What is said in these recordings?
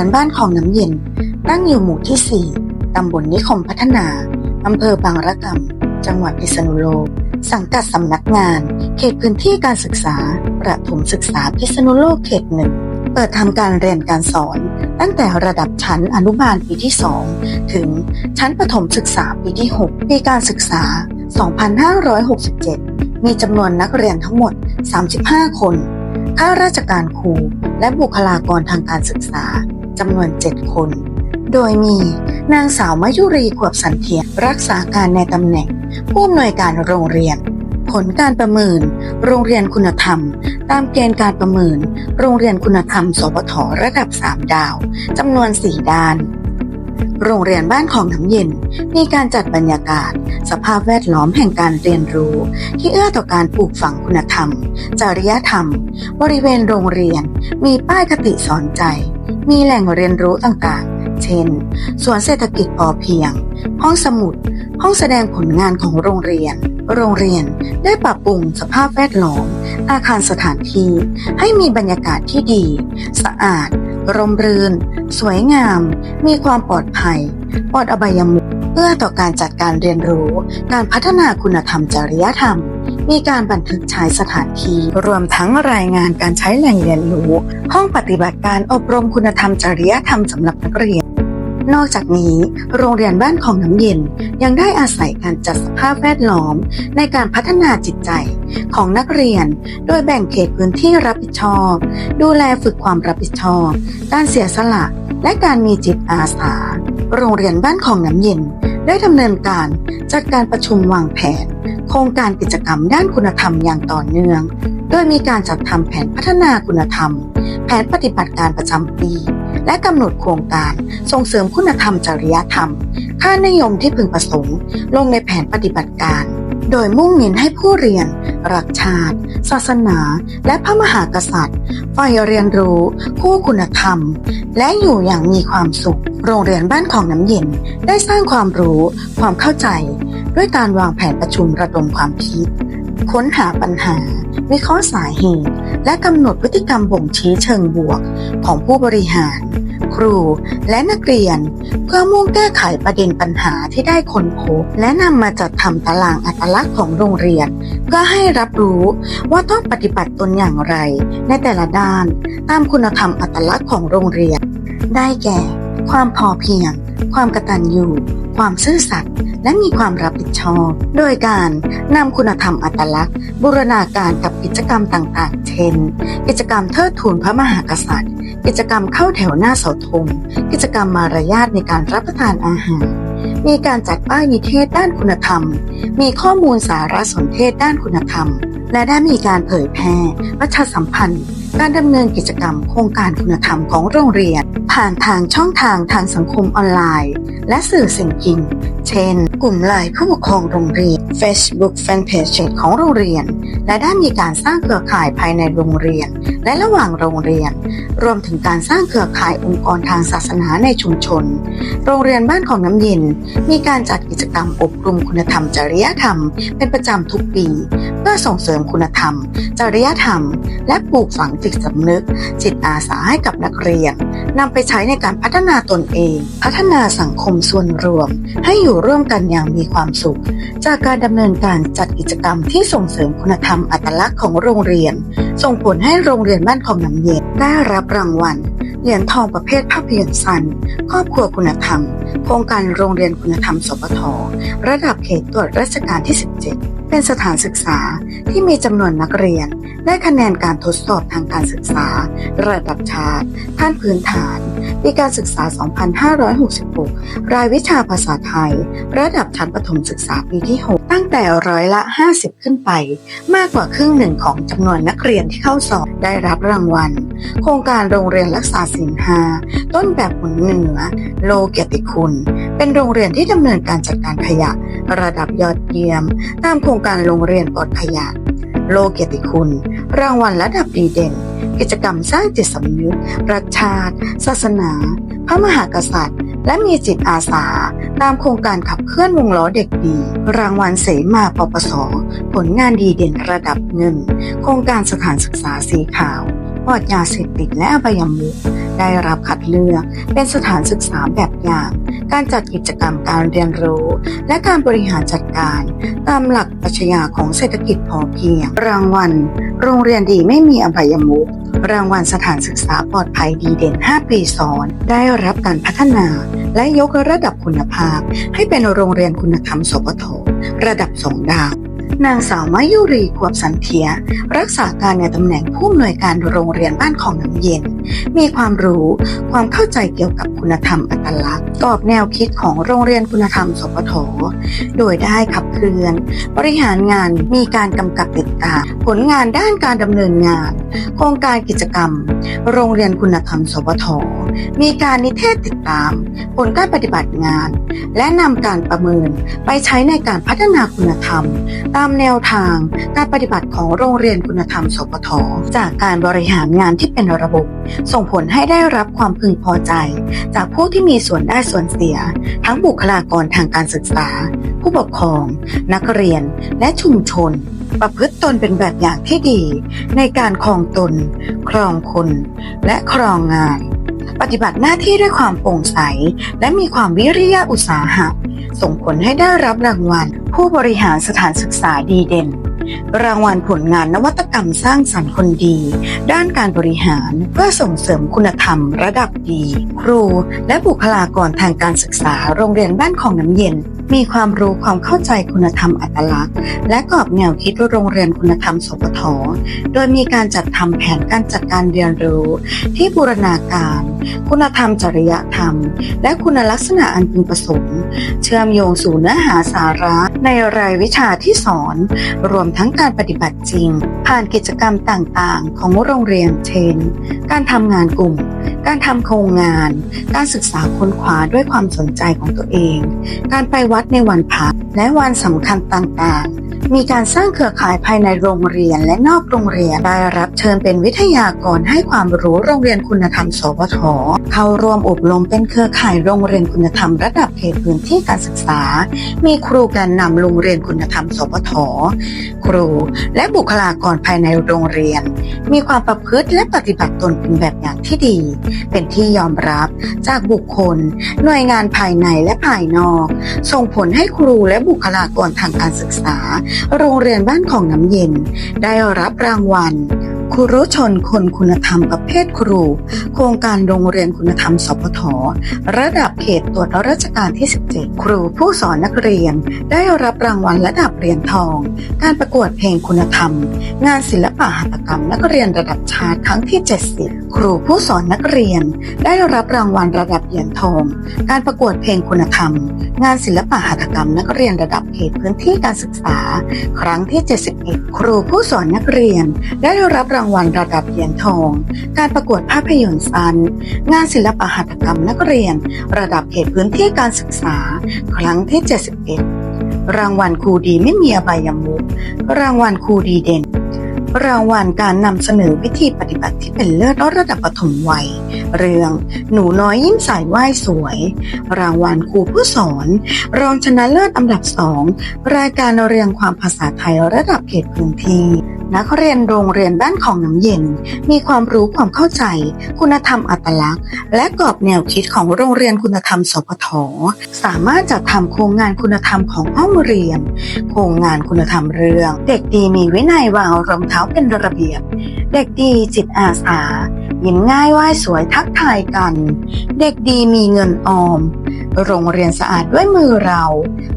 รียนบ้านของน้ำเย็น ตั้งอยู่หมู่ที่ 4 ตำบลนิคมพัฒนา อำเภอบางระกำ จังหวัดพิษณุโลก สังกัดสำนักงาน เขตพื้นที่การศึกษา ประถมศึกษาพิษณุโลกเขตหนึ่ง เปิดทำการเรียนการสอน ตั้งแต่ระดับชั้นอนุบาลปีที่ 2 ถึงชั้นประถมศึกษาปีที่ 6 ปีการศึกษา 2567 มีจำนวนนักเรียนทั้งหมด 35 คนข้าราชการครูและบุคลากรทางการศึกษา จำนวน 7 คน โดยมีนางสาวมยุรีขวบสันเทียรักษาการในตำแหน่ง ผู้อำนวยการโรงเรียน ผลการประเมิน โรงเรียนคุณธรรม ตามเกณฑ์การประเมิน โรงเรียนคุณธรรมสปทระดับ 3 ดาวจำนวน 4 ด้านโรงเรียนบ้านของน้ำเย็น มีการจัดบรรยากาศ สภาพแวดล้อมแห่งการเรียนรู้ ที่เอื้อต่อการปลูกฝังคุณธรรม จริยธรรม บริเวณโรงเรียน มีป้ายคติสอนใจ มีแหล่งเรียนรู้ต่างๆ เช่น สวนเศรษฐกิจพอเพียง ห้องสมุด ห้องแสดงผลงานของโรงเรียน โรงเรียนได้ปรับปรุงสภาพแวดล้อม อาคารสถานที่ ให้มีบรรยากาศที่ดี สะอาด ร่มรื่น สวยงาม มีความปลอดภัย ปลอดอบายมุขเพื่อต่อการจัดการเรียนรู้ การพัฒนาคุณธรรมจริยธรรม มีการบันทึกใช้สถานที่ รวมทั้งรายงานการใช้แหล่งเรียนรู้ ห้องปฏิบัติการอบรมคุณธรรมจริยธรรมสำหรับนักเรียนนอกจากนี้ โรงเรียนบ้านของน้ำเย็น ยังได้อาศัยการจัดสภาพแวดล้อม ในการพัฒนาจิตใจของนักเรียน โดยแบ่งเขตพื้นที่รับผิดชอบ ดูแลฝึกความรับผิดชอบ การเสียสละ และการมีจิตอาสา โรงเรียนบ้านของน้ำเย็น ได้ดำเนินการจัดการประชุมวางแผน โครงการกิจกรรมด้านคุณธรรมอย่างต่อเนื่อง โดยมีการจัดทำแผนพัฒนาคุณธรรม แผนปฏิบัติการประจำปี และกำหนดโครงการส่งเสริมคุณธรรมจริยธรรม ค่านิยมที่พึงประสงค์ ลงในแผนปฏิบัติการ โดยมุ่งเน้นให้ผู้เรียน รักชาติ ศาสนา และพระมหากษัตริย์ใฝ่เรียนรู้ คู่คุณธรรม และอยู่อย่างมีความสุข โรงเรียนบ้านของน้ำเย็นได้สร้างความรู้ ความเข้าใจ ด้วยการวางแผนประชุมระดมความคิด ค้นหาปัญหา วิเคราะห์สาเหตุ และกำหนดพฤติกรรมบ่งชี้เชิงบวกของผู้บริหาร ครูและนักเรียน เพื่อมุ่งแก้ไขประเด็นปัญหาที่ได้ค้นพบและนำมาจัดทำตารางอัตลักษณ์ของโรงเรียน เพื่อให้รับรู้ว่าต้องปฏิบัติตนอย่างไร ในแต่ละด้านตามคุณธรรมอัตลักษณ์ของโรงเรียน ได้แก่ ความพอเพียง ความกตัญญูความซื่อสัตย์ และมีความรับผิดชอบ โดยการนำคุณธรรมอัตลักษณ์ บูรณาการกับกิจกรรมต่างๆ เช่น กิจกรรมเทิดทูนพระมหากษัตริย์ กิจกรรมเข้าแถวหน้าเสาธงกิจกรรมมารยาทในการรับประทานอาหาร มีการจัดป้ายนิเทศด้านคุณธรรม มีข้อมูลสารสนเทศด้านคุณธรรม และได้มีการเผยแพร่ประชาสัมพันธ์ การดำเนินกิจกรรมโครงการคุณธรรมของโรงเรียน ผ่านทางช่องทางทางสังคมออนไลน์ และสื่อสิ่งพิมพ์ เช่น กลุ่มไลน์ผู้ปกครองโรงเรียน Facebook Fanpage ของโรงเรียน และได้มีการสร้างเครือข่ายภายในโรงเรียน และระหว่างโรงเรียน รวมถึงการสร้างเครือข่ายองค์กรทางศาสนาในชุมชน โรงเรียนบ้านของน้ำเย็น มีการจัดกิจกรรมอบรมคุณธรรมจริยธรรม เป็นประจำทุกปี เพื่อส่งเสริมคุณธรรม จริยธรรม และปลูกฝังจิตสำนึก จิตอาสาให้กับนักเรียนนำไปใช้ในการพัฒนาตนเอง พัฒนาสังคมส่วนรวม ให้อยู่ร่วมกันอย่างมีความสุข จากการดำเนินการจัดกิจกรรมที่ส่งเสริมคุณธรรมอัตลักษณ์ของโรงเรียน ส่งผลให้โรงเรียนบ้านของน้ำเย็นได้รับรางวัลเหรียญทองประเภทภาพยนตร์สั้นครอบครัวคุณธรรม โครงการโรงเรียนคุณธรรม สปท ระดับเขตตรวจราชการที่ 17 เป็นสถานศึกษาที่มีจำนวนนักเรียน ได้คะแนนการทดสอบทางการศึกษา ระดับชาติขั้นพื้นฐาน ปีการศึกษา 2566 รายวิชาภาษาไทย ระดับชั้นประถมศึกษาปีที่ 6 ตั้งแต่ร้อยละ 50 ขึ้นไป มากกว่าครึ่งหนึ่งของจำนวนนักเรียนที่เข้าสอบได้รับรางวัล โครงการโรงเรียนรักษาศีลห้าต้นแบบขุนเหนือ โลเกียติคุณ เป็นโรงเรียนที่ดำเนินการจัดการขยะ ระดับยอดเยี่ยม ตามโครงการโรงเรียนปลอดขยะ โลเกียติคุณ รางวัลระดับดีเด่น กิจกรรมสร้างจิตสำนึก รักชาติ ศาสนา พระมหากษัตริย์ และมีจิตอาสา ตามโครงการขับเคลื่อนวงล้อเด็กดี รางวัลเสมาปปส ผลงานดีเด่นระดับเงิน โครงการสถานศึกษาสีขาวปลอดยาเสพติดและอบายมุขได้รับคัดเลือกเป็นสถานศึกษาแบบอย่าง การจัดกิจกรรมการเรียนรู้ และการบริหารจัดการ ตามหลักปรัชญาของเศรษฐกิจพอเพียง รางวัล โรงเรียนดีไม่มีอบายมุข รางวัลสถานศึกษาปลอดภัยดีเด่น 5 ปีซ้อน ได้รับการพัฒนา และยกระดับคุณภาพ ให้เป็นโรงเรียนคุณธรรมสปทระดับสองดาว นางสาวมายุรีขวบสันเทีย รักษาการในตำแหน่งผู้อำนวยการโรงเรียนบ้านของน้ำเย็น มีความรู้ความเข้าใจเกี่ยวกับคุณธรรมอัตลักษณ์กรอบแนวคิดของโรงเรียนคุณธรรมสปทโดยได้ขับเคลื่อน บริหารงานมีการกำกับติดตามผลงานด้านการดำเนินงาน โครงการกิจกรรม โรงเรียนคุณธรรมสปทมีการนิเทศติดตาม ผลการปฏิบัติงาน และนำการประเมินไปใช้ในการพัฒนาคุณธรรม ตามแนวทางการปฏิบัติของโรงเรียนคุณธรรมสปทจากการบริหารงานที่เป็นระบบ ส่งผลให้ได้รับความพึงพอใจ จากผู้ที่มีส่วนได้ส่วนเสีย ทั้งบุคลากรทางการศึกษา ผู้ปกครอง นักเรียนและชุมชน ประพฤติตนเป็นแบบอย่างที่ดี ในการครองตน ครองคน และครองงาน ปฏิบัติหน้าที่ด้วยความโปร่งใส และมีความวิริยะอุตสาหะ ส่งผลให้ได้รับรางวัล ผู้บริหารสถานศึกษาดีเด่น รางวัลผลงานนวัตกรรมสร้างสรรค์คนดี ด้านการบริหารเพื่อส่งเสริมคุณธรรมระดับดี ครูและบุคลากรทางการศึกษาโรงเรียนบ้านของน้ำเย็น มีความรู้ความเข้าใจคุณธรรมอัตลักษณ์ และกรอบแนวคิดโรงเรียนคุณธรรมสปทโดยมีการจัดทำแผนการจัดการเรียนรู้ ที่บูรณาการ คุณธรรมจริยธรรม และคุณลักษณะอันพึงประสงค์เชื่อมโยงสู่เนื้อหาสาระในรายวิชาที่สอนรวมทั้งั้งการปฏิบัติจริง ผ่านกิจกรรมต่างๆ ของโรงเรียนเช่น การทำงานกลุ่ม การทำโครงงาน การศึกษาค้นคว้าด้วยความสนใจของตัวเอง การไปวัดในวันพักและวันสำคัญต่างๆ มีการสร้างเครือข่ายภายในโรงเรียนและนอกโรงเรียน ได้รับเชิญเป็นวิทยากรให้ความรู้โรงเรียนคุณธรรม สวท เข้าร่วมอบรมเป็นเครือข่ายโรงเรียนคุณธรรมระดับเขตพื้นที่การศึกษา มีครูการนำโรงเรียนคุณธรรม สวท ครู และบุคลากรภายในโรงเรียน มีความประพฤติและปฏิบัติตนเป็นแบบอย่างที่ดี เป็นที่ยอมรับจากบุคคล หน่วยงานภายในและภายนอก ส่งผลให้ครูและบุคลากรทางการศึกษาโรงเรียนบ้านของน้ำเย็นได้รับรางวัล ครูรุชนคนคุณธรรมประเภทครู โครงการโรงเรียนคุณธรรมสพทระดับเขตตรวจราชการที่ 17 ครูผู้สอนนักเรียน ได้รับรางวัลระดับเหรียญทอง การประกวดเพลงคุณธรรม งานศิลปะหัตถกรรมนักเรียนระดับชาติครั้งที่ 70 ครูผู้สอนนักเรียน ได้รับรางวัลระดับเหรียญทอง การประกวดเพลงคุณธรรม งานศิลปะหัตถกรรมนักเรียนระดับเขตพื้นที่การศึกษา ครั้งที่ 71 ครูผู้สอนนักเรียน ได้รับรางางวัลระดับเหรียญทอง การประกวดภาพยนตร์สั้นงานศิลปะหัตถกรรมนักเรียน ระดับเขตพื้นที่การศึกษา ครั้งที่ 71 รางวัลครูดีไม่มีอบายมุกรางวัลครูดีเด่น รางวัลการนำเสนอวิธีปฏิบัติที่เป็นเลิศระดับปฐมวัย เรื่องหนูน้อยยิ้มใสไหว้สวย รางวัลครูผู้สอน รองชนะเลิศอันดับสองรายการเรียงความภาษาไทยระดับเขตพื้นที่นักเรียนโรงเรียนบ้านของน้ำเย็น มีความรู้ความเข้าใจ คุณธรรมอัตลักษณ์ และกรอบแนวคิดของโรงเรียนคุณธรรมสพทสามารถจัดทำโครงงานคุณธรรมของห้องเรียน โครงงานคุณธรรมเรื่อง เด็กดีมีวินัยวางรองเท้าเป็นระเบียบ เด็กดีจิตอาสา ยิ้มง่ายไหว้สวยทักทายกัน เด็กดีมีเงินออม โรงเรียนสะอาดด้วยมือเรา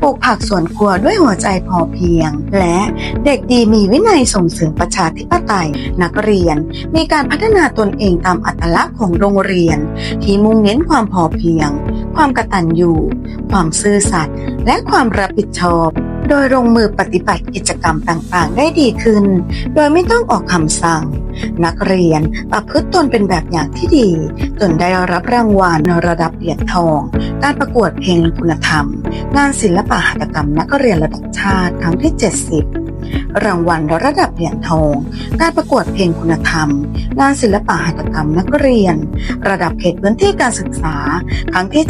ปลูกผักสวนครัวด้วยหัวใจพอเพียง และเด็กดีมีวินัยส่งเสริมประชาธิปไตย นักเรียนมีการพัฒนาตนเองตามอัตลักษณ์ของโรงเรียน ที่มุ่งเน้นความพอเพียง ความกตัญญูความซื่อสัตย์และความรับผิดชอบ โดยลงมือปฏิบัติกิจกรรมต่างๆ ได้ดีขึ้น โดยไม่ต้องออกคำสั่ง นักเรียนประพฤติตนเป็นแบบอย่างที่ดี จนได้รับรางวัลระดับเหรียญทอง การประกวดเพลงคุณธรรม งานศิลปะหัตถกรรมนักเรียนระดับชาติครั้งที่ 70 รางวัลระดับเหรียญทองการประกวดเพลงคุณธรรม งานศิลปะหัตถกรรมนักเรียน ระดับเขตพื้นที่การศึกษา ครั้งที่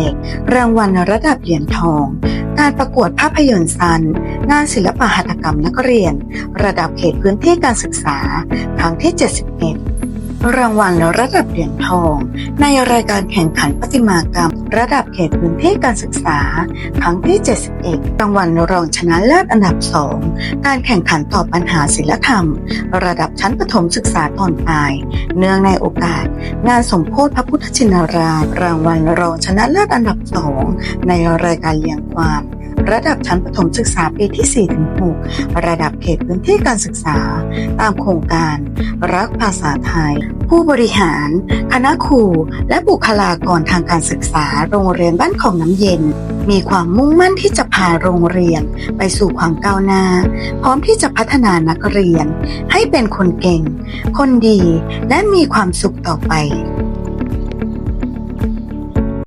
71 รางวัลระดับเหรียญทองการประกวดภาพยนตร์สั้น งานศิลปะหัตถกรรมนักเรียน ระดับเขตพื้นที่การศึกษา ครั้งที่ 71รางวัลระดับเหรียญทอง ในรายการแข่งขันประติมากรรม ระดับเขตพื้นที่การศึกษา ครั้งที่ 71รางวัลรองชนะเลิศอันดับ 2 การแข่งขันตอบปัญหาศิลธรรม ระดับชั้นประถมศึกษาตอนปลาย เนื่องในโอกาส งานสมโพธิพระพุทธชินราช รางวัลรองชนะเลิศอันดับ 2 ในรายการเลี้ยงความ ระดับชั้นประถมศึกษาปีที่ 4-6 ระดับเขตพื้นที่การศึกษา ตามโครงการ รักภาษาไทย ผู้บริหาร คณะครู และบุคลากรทางการศึกษา โรงเรียนบ้านของน้ำเย็น มีความมุ่งมั่นที่จะพาโรงเรียน ไปสู่ความก้าวหน้า พร้อมที่จะพัฒนานักเรียน ให้เป็นคนเก่ง คนดี และมีความสุขต่อไป